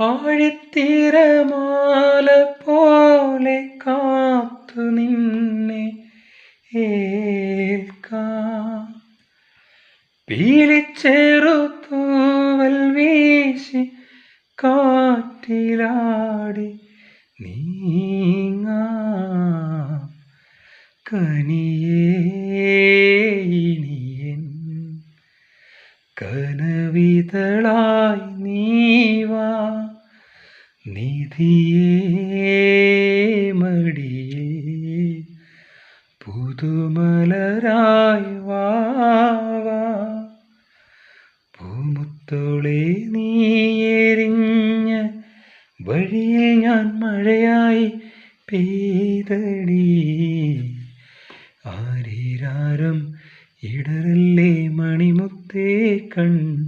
ആഴിത്തിരമാല പോലെ കാത്തു നിന്നെ ഏൽക്കാം. പീലിച്ചെറുത്തൂവൽ വീശി കാറ്റിലാടി നീങ്ങാ. കനിയേനിയൻ കനവിതളായി നീവാ നിധിയേ മടിയേ പുതുമലരായി വാവാ പൂമുത്തോളെ നീയെറിഞ്ഞ വഴിയിൽ ഞാൻ മഴയായി പെയ്തടി. ആരീരാരം ഇടറല്ലേ മണിമുത്തേ കൺ